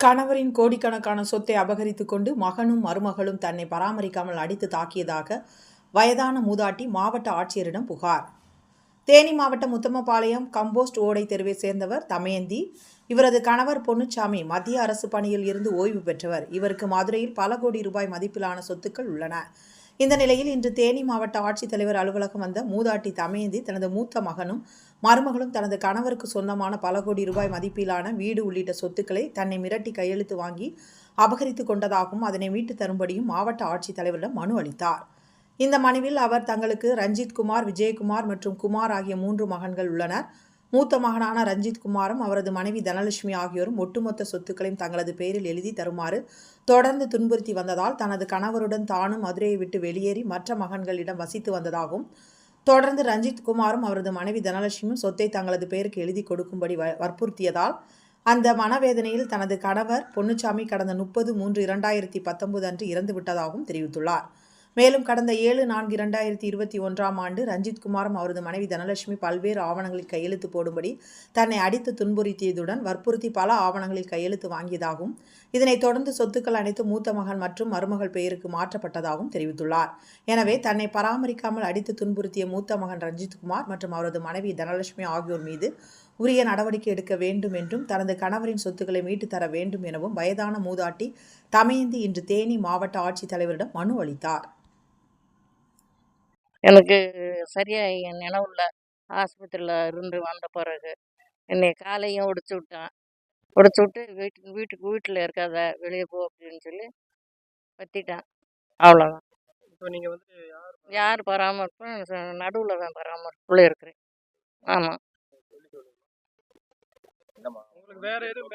கணவரின் கோடிக்கணக்கான சொத்தை அபகரித்து கொண்டு மகனும் மருமகளும் தன்னை பராமரிக்காமல் அடித்து தாக்கியதாக வயதான மூதாட்டி மாவட்ட ஆட்சியரிடம் புகார். தேனி மாவட்டம் முத்தமபாளையம் கம்போஸ்ட் ஓடை தெருவை சேர்ந்தவர் தமயந்தி. இவரது கணவர் பொன்னுச்சாமி மத்திய அரசு பணியில் இருந்து ஓய்வு பெற்றவர். இவருக்கு மதுரையில் பல கோடி ரூபாய் மதிப்பிலான சொத்துக்கள் உள்ளன. இந்த நிலையில் இன்று தேனி மாவட்ட ஆட்சித்தலைவர் அலுவலகம் வந்த மூதாட்டி தமயந்தி தனது மூத்த மகனும் மருமகளும் தனது கணவருக்கு சொந்தமான பல கோடி ரூபாய் மதிப்பிலான வீடு உள்ளிட்ட சொத்துக்களை தன்னை மிரட்டி கையெழுத்து வாங்கி அபகரித்து கொண்டதாகவும் அதனை மீட்டு தரும்படியும் மாவட்ட ஆட்சித்தலைவரிடம் மனு அளித்தார். இந்த மனுவில் அவர் தங்களுக்கு ரஞ்சித் குமார் விஜயகுமார் மற்றும் குமார் ஆகிய மூன்று மகன்கள் உள்ளனர். மூத்த மகனான ரஞ்சித் குமாரும் அவரது மனைவி தனலட்சுமி ஆகியோரும் ஒட்டுமொத்த சொத்துக்களையும் தங்களது பெயரில் எழுதி தருமாறு தொடர்ந்து துன்புறுத்தி வந்ததால் தனது கணவருடன் தானும் மதுரையை விட்டு வெளியேறி மற்ற மகன்களிடம் வசித்து வந்ததாகவும் தொடர்ந்து ரஞ்சித் குமாரும் அவரது மனைவி தனலட்சுமியும் சொத்தை தங்களது பெயருக்கு எழுதி கொடுக்கும்படி வ- வற்புறுத்தியதால் அந்த மனவேதனையில் தனது கணவர் பொன்னுச்சாமி கடந்த முப்பது மூன்று இரண்டாயிரத்தி பத்தொன்பது அன்று இறந்து விட்டதாகவும் தெரிவித்துள்ளார். மேலும் கடந்த ஏழு நான்கு இரண்டாயிரத்தி இருபத்தி ஒன்றாம் ஆண்டு ரஞ்சித் குமாரும் அவரது மனைவி தனலட்சுமி பல்வேறு ஆவணங்களில் கையெழுத்து போடும்படி தன்னை அடித்து துன்புறுத்தியதுடன் வற்புறுத்தி பல ஆவணங்களில் கையெழுத்து வாங்கியதாகவும் இதனைத் தொடர்ந்து சொத்துக்கள் அனைத்து மூத்த மகன் மற்றும் மருமகள் பெயருக்கு மாற்றப்பட்டதாகவும் தெரிவித்துள்ளார். எனவே தன்னை பராமரிக்காமல் அடித்து துன்புறுத்திய மூத்த மகன் ரஞ்சித் குமார் மற்றும் அவரது மனைவி தனலட்சுமி ஆகியோர் மீது உரிய நடவடிக்கை எடுக்க வேண்டும் என்றும் தனது கணவரின் சொத்துக்களை மீட்டு தர வேண்டும் எனவும் வயதான மூதாட்டி தமையந்தி இன்று தேனி மாவட்ட ஆட்சித்தலைவரிடம் மனு அளித்தார். எனக்கு சரியா என் நினைவுல ஆஸ்பத்திரியில் இருந்து வந்த பிறகு என்னை காலையும் ஒடிச்சு விட்டான். ஒடிச்சு விட்டு வீட்டுக்கு வீட்டுக்கு வீட்டில் இருக்காத வெளியே போ அப்படின்னு சொல்லி வத்திட்டான் அவ்வளோதான் இப்போ நீங்க வந்து யார் யார் பராமரிப்பும் நடுவில் தான் பராமரிப்புல இருக்கிறேன். ஆமாம் உங்களுக்கு வேற எதுவும்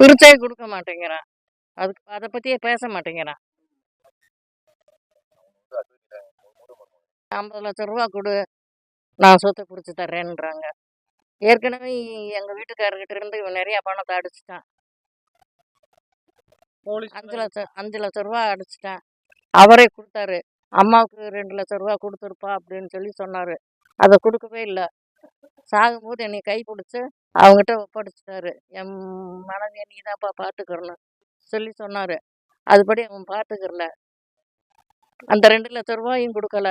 பிரிச்சே கொடுக்க மாட்டேங்கிறான். அதுக்கு அதை பற்றியே பேச மாட்டேங்கிறான். ஐம்பது லட்ச ரூபா கொடு நான் சொத்தை பிடிச்சி தர்றேன்றாங்க. ஏற்கனவே எங்கள் வீட்டுக்காரர்கிட்ட இருந்து இவன் நிறையா பணத்தை அடிச்சிட்டான். போலீஸ் அஞ்சு லட்சம் அஞ்சு லட்ச ரூபா அடிச்சிட்டேன். அவரே கொடுத்தாரு. அம்மாவுக்கு ரெண்டு லட்ச ரூபா கொடுத்துருப்பா அப்படின்னு சொல்லி சொன்னார். அதை கொடுக்கவே இல்லை. சாகும்போது என்னை கை பிடிச்சி அவங்ககிட்ட ஒப்படைச்சிட்டாரு. என் மனைவியை நீ தான்ப்பா பார்த்துக்கிறணும் சொல்லி சொன்னார். அதுபடி அவன் பார்த்துக்கிறல அந்த ரெண்டு லட்ச ரூபாயும் கொடுக்கல.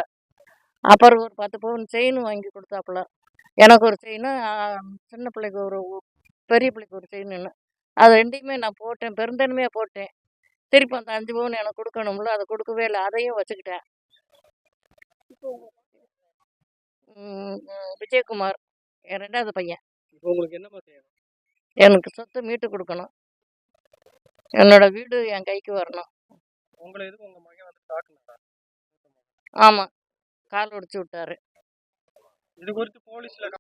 அப்புறம் ஒரு பத்து பவுன் செயின் வாங்கி கொடுத்தாப்புல. எனக்கு ஒரு செயின் சின்ன பிள்ளைக்கு ஒரு பெரிய பிள்ளைக்கு ஒரு செயின்னு அது ரெண்டையுமே நான் போட்டேன் பெருந்தன்மையாக போட்டேன். திருப்பி அந்த அஞ்சு பவுன் எனக்கு கொடுக்கணும்ல அதை கொடுக்கவே இல்லை அதையும் வச்சுக்கிட்டேன். விஜயகுமார் என் ரெண்டாவது பையன். உங்களுக்கு செய்யணும்? எனக்கு சொத்தை மீட்டு கொடுக்கணும். என்னோட வீடு என் கைக்கு வரணும். உங்களை ஆமாம் கால் உடைச்சு விட்டாரு. இது குறித்து போலீஸ்ல